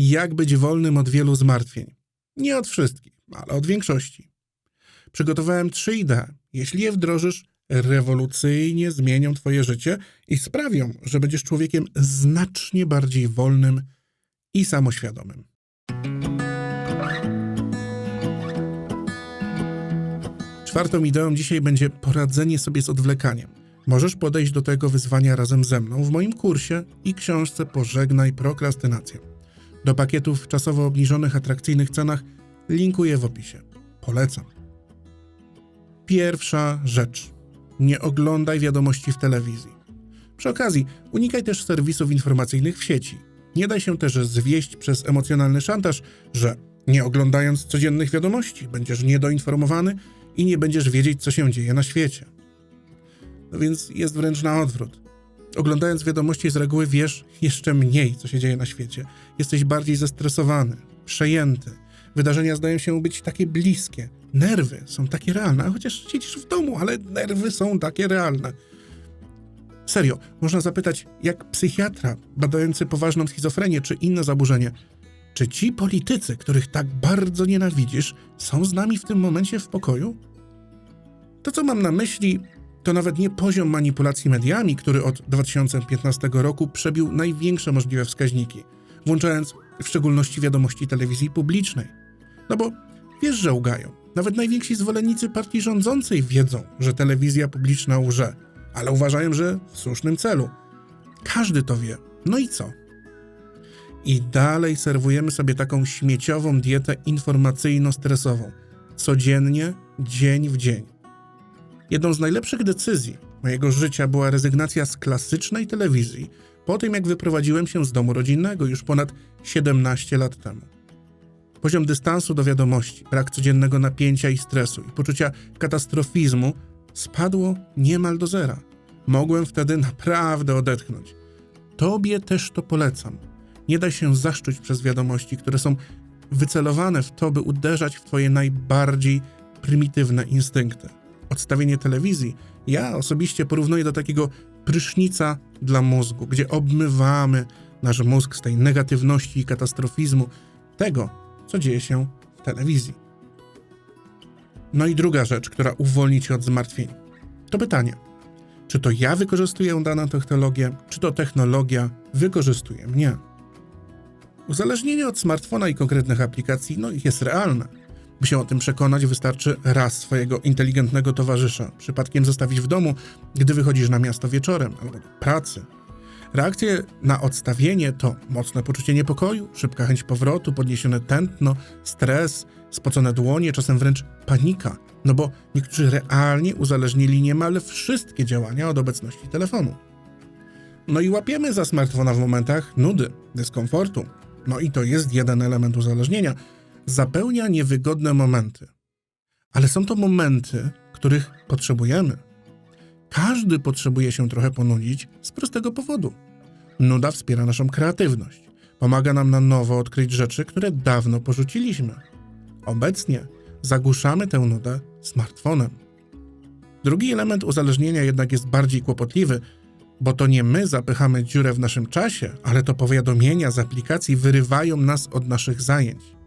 Jak być wolnym od wielu zmartwień? Nie od wszystkich, ale od większości. Przygotowałem trzy idee. Jeśli je wdrożysz, rewolucyjnie zmienią Twoje życie i sprawią, że będziesz człowiekiem znacznie bardziej wolnym i samoświadomym. Czwartą ideą dzisiaj będzie poradzenie sobie z odwlekaniem. Możesz podejść do tego wyzwania razem ze mną w moim kursie i książce Pożegnaj prokrastynację. Do pakietów w czasowo obniżonych atrakcyjnych cenach linkuję w opisie. Polecam. Pierwsza rzecz. Nie oglądaj wiadomości w telewizji. Przy okazji, unikaj też serwisów informacyjnych w sieci. Nie daj się też zwieść przez emocjonalny szantaż, że nie oglądając codziennych wiadomości będziesz niedoinformowany i nie będziesz wiedzieć, co się dzieje na świecie. No więc jest wręcz na odwrót. Oglądając wiadomości z reguły wiesz jeszcze mniej, co się dzieje na świecie. Jesteś bardziej zestresowany, przejęty. Wydarzenia zdają się być takie bliskie. Nerwy są takie realne, chociaż siedzisz w domu, ale nerwy są takie realne. Serio, można zapytać, jak psychiatra badający poważną schizofrenię czy inne zaburzenie, czy ci politycy, których tak bardzo nienawidzisz, są z nami w tym momencie w pokoju? To, co mam na myśli, to nawet nie poziom manipulacji mediami, który od 2015 roku przebił największe możliwe wskaźniki, włączając w szczególności wiadomości telewizji publicznej. No bo wiesz, że łgają. Nawet najwięksi zwolennicy partii rządzącej wiedzą, że telewizja publiczna łże, ale uważają, że w słusznym celu. Każdy to wie. No i co? I dalej serwujemy sobie taką śmieciową dietę informacyjno-stresową. Codziennie, dzień w dzień. Jedną z najlepszych decyzji mojego życia była rezygnacja z klasycznej telewizji po tym, jak wyprowadziłem się z domu rodzinnego już ponad 17 lat temu. Poziom dystansu do wiadomości, brak codziennego napięcia i stresu i poczucia katastrofizmu spadło niemal do zera. Mogłem wtedy naprawdę odetchnąć. Tobie też to polecam. Nie daj się zaszczuć przez wiadomości, które są wycelowane w to, by uderzać w Twoje najbardziej prymitywne instynkty. Odstawienie telewizji ja osobiście porównuję do takiego prysznica dla mózgu, gdzie obmywamy nasz mózg z tej negatywności i katastrofizmu tego, co dzieje się w telewizji. No i druga rzecz, która uwolni cię od zmartwień. To pytanie: czy to ja wykorzystuję daną technologię, czy to technologia wykorzystuje mnie? Uzależnienie od smartfona i konkretnych aplikacji no, jest realne. By się o tym przekonać, wystarczy raz swojego inteligentnego towarzysza przypadkiem zostawić w domu, gdy wychodzisz na miasto wieczorem albo do pracy. Reakcje na odstawienie to mocne poczucie niepokoju, szybka chęć powrotu, podniesione tętno, stres, spocone dłonie, czasem wręcz panika, no bo niektórzy realnie uzależnili niemal wszystkie działania od obecności telefonu. No i łapiemy za smartfona w momentach nudy, dyskomfortu. No i to jest jeden element uzależnienia. Zapełnia niewygodne momenty. Ale są to momenty, których potrzebujemy. Każdy potrzebuje się trochę ponudzić z prostego powodu. Nuda wspiera naszą kreatywność. Pomaga nam na nowo odkryć rzeczy, które dawno porzuciliśmy. Obecnie zagłuszamy tę nudę smartfonem. Drugi element uzależnienia jednak jest bardziej kłopotliwy, bo to nie my zapychamy dziurę w naszym czasie, ale to powiadomienia z aplikacji wyrywają nas od naszych zajęć.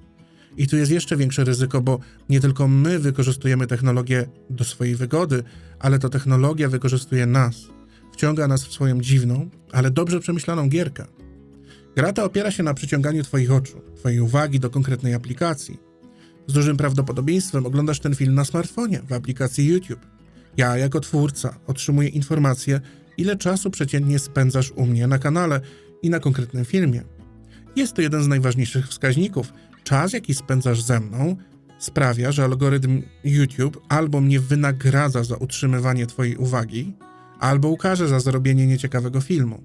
I tu jest jeszcze większe ryzyko, bo nie tylko my wykorzystujemy technologię do swojej wygody, ale to technologia wykorzystuje nas. Wciąga nas w swoją dziwną, ale dobrze przemyślaną gierkę. Gra ta opiera się na przyciąganiu Twoich oczu, Twojej uwagi do konkretnej aplikacji. Z dużym prawdopodobieństwem oglądasz ten film na smartfonie, w aplikacji YouTube. Ja, jako twórca, otrzymuję informacje, ile czasu przeciętnie spędzasz u mnie na kanale i na konkretnym filmie. Jest to jeden z najważniejszych wskaźników. Czas, jaki spędzasz ze mną, sprawia, że algorytm YouTube albo mnie wynagradza za utrzymywanie Twojej uwagi, albo ukaże za zrobienie nieciekawego filmu.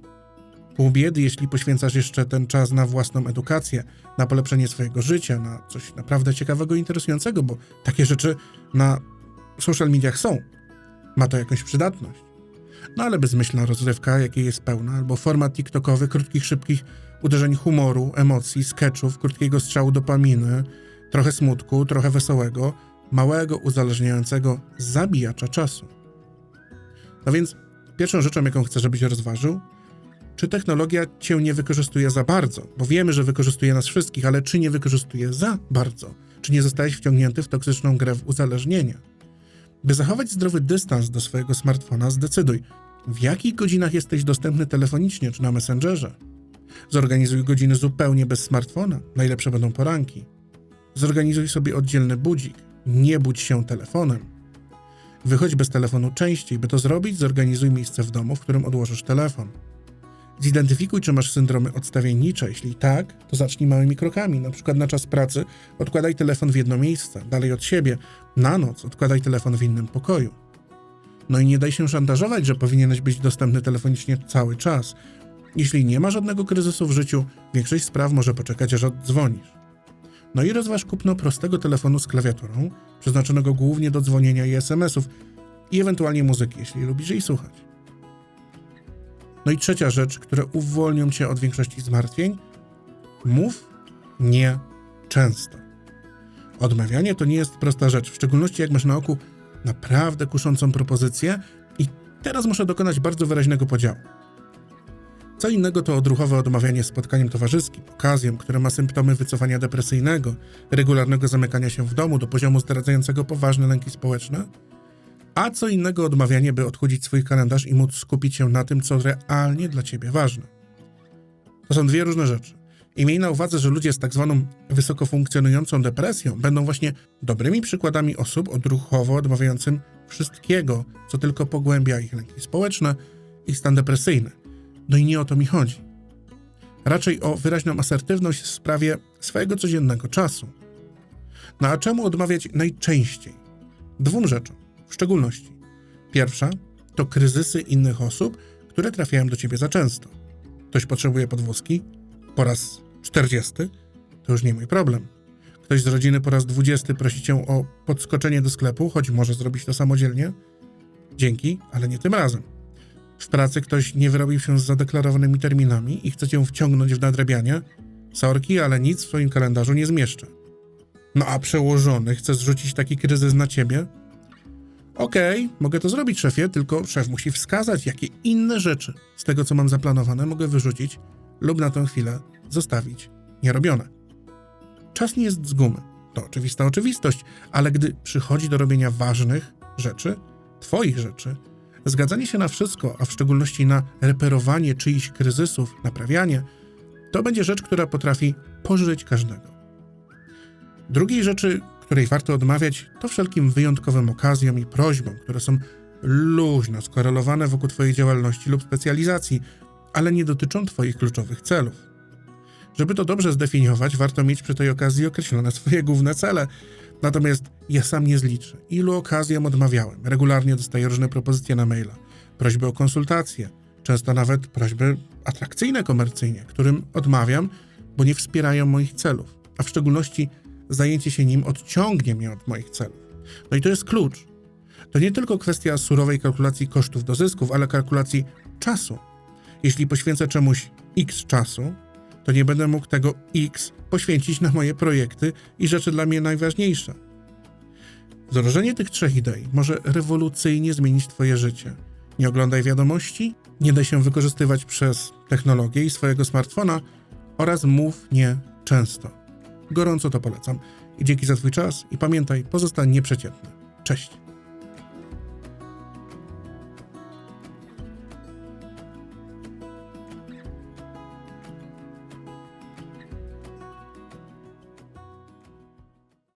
Pół biedy, jeśli poświęcasz jeszcze ten czas na własną edukację, na polepszenie swojego życia, na coś naprawdę ciekawego interesującego, bo takie rzeczy na social mediach są. Ma to jakąś przydatność. No ale bezmyślna rozrywka, jakiej jest pełna, albo format TikTokowy, krótkich, szybkich uderzeń humoru, emocji, sketchów, krótkiego strzału dopaminy, trochę smutku, trochę wesołego, małego, uzależniającego zabijacza czasu. No więc pierwszą rzeczą, jaką chcę, żebyś rozważył, czy technologia cię nie wykorzystuje za bardzo, bo wiemy, że wykorzystuje nas wszystkich, ale czy nie wykorzystuje za bardzo? Czy nie zostałeś wciągnięty w toksyczną grę w uzależnienie? By zachować zdrowy dystans do swojego smartfona, zdecyduj, w jakich godzinach jesteś dostępny telefonicznie czy na Messengerze. Zorganizuj godziny zupełnie bez smartfona, najlepsze będą poranki. Zorganizuj sobie oddzielny budzik, nie budź się telefonem. Wychodź bez telefonu częściej, by to zrobić, zorganizuj miejsce w domu, w którym odłożysz telefon. Zidentyfikuj, czy masz syndromy odstawiennicze. Jeśli tak, to zacznij małymi krokami. Na przykład na czas pracy odkładaj telefon w jedno miejsce, dalej od siebie. Na noc odkładaj telefon w innym pokoju. No i nie daj się szantażować, że powinieneś być dostępny telefonicznie cały czas. Jeśli nie ma żadnego kryzysu w życiu, większość spraw może poczekać, aż oddzwonisz. No i rozważ kupno prostego telefonu z klawiaturą, przeznaczonego głównie do dzwonienia i SMS-ów i ewentualnie muzyki, jeśli lubisz jej słuchać. No i trzecia rzecz, które uwolnią cię od większości zmartwień, mów nie często. Odmawianie to nie jest prosta rzecz, w szczególności jak masz na oku naprawdę kuszącą propozycję i teraz muszę dokonać bardzo wyraźnego podziału. Co innego to odruchowe odmawianie spotkaniem towarzyskim, okazją, które ma symptomy wycofania depresyjnego, regularnego zamykania się w domu do poziomu zdradzającego poważne lęki społeczne, a co innego odmawianie, by odchudzić swój kalendarz i móc skupić się na tym, co realnie dla ciebie ważne. To są dwie różne rzeczy. I miej na uwadze, że ludzie z tak zwaną wysoko funkcjonującą depresją będą właśnie dobrymi przykładami osób odruchowo odmawiającym wszystkiego, co tylko pogłębia ich lęki społeczne i stan depresyjny. No i nie o to mi chodzi. Raczej o wyraźną asertywność w sprawie swojego codziennego czasu. No a czemu odmawiać najczęściej? Dwóm rzeczom, w szczególności. Pierwsza to kryzysy innych osób, które trafiają do ciebie za często. Ktoś potrzebuje podwózki po raz 40, to już nie mój problem. Ktoś z rodziny po raz 20 prosi cię o podskoczenie do sklepu, choć może zrobić to samodzielnie. Dzięki, ale nie tym razem. W pracy ktoś nie wyrobił się z zadeklarowanymi terminami i chce cię wciągnąć w nadrabianie. Sorki, ale nic w swoim kalendarzu nie zmieszczę. No a przełożony chce zrzucić taki kryzys na ciebie? Okej, okay, mogę to zrobić, szefie, tylko szef musi wskazać, jakie inne rzeczy z tego, co mam zaplanowane, mogę wyrzucić lub na tę chwilę zostawić nierobione. Czas nie jest z gumy. To oczywista oczywistość, ale gdy przychodzi do robienia ważnych rzeczy, Twoich rzeczy, zgadzanie się na wszystko, a w szczególności na reperowanie czyichś kryzysów, naprawianie, to będzie rzecz, która potrafi pożyć każdego. Drugiej rzeczy, której warto odmawiać, to wszelkim wyjątkowym okazjom i prośbom, które są luźno skorelowane wokół Twojej działalności lub specjalizacji, ale nie dotyczą Twoich kluczowych celów. Żeby to dobrze zdefiniować, warto mieć przy tej okazji określone swoje główne cele. Natomiast ja sam nie zliczę, ilu okazjom odmawiałem. Regularnie dostaję różne propozycje na maila, prośby o konsultacje, często nawet prośby atrakcyjne komercyjnie, którym odmawiam, bo nie wspierają moich celów, a w szczególności zajęcie się nim odciągnie mnie od moich celów. No i to jest klucz. To nie tylko kwestia surowej kalkulacji kosztów do zysków, ale kalkulacji czasu. Jeśli poświęcę czemuś x czasu, to nie będę mógł tego x poświęcić na moje projekty i rzeczy dla mnie najważniejsze. Wdrożenie tych trzech idei może rewolucyjnie zmienić Twoje życie. Nie oglądaj wiadomości, nie daj się wykorzystywać przez technologię i swojego smartfona oraz mów nie często. Gorąco to polecam. Dzięki za Twój czas i pamiętaj, pozostań nieprzeciętny. Cześć!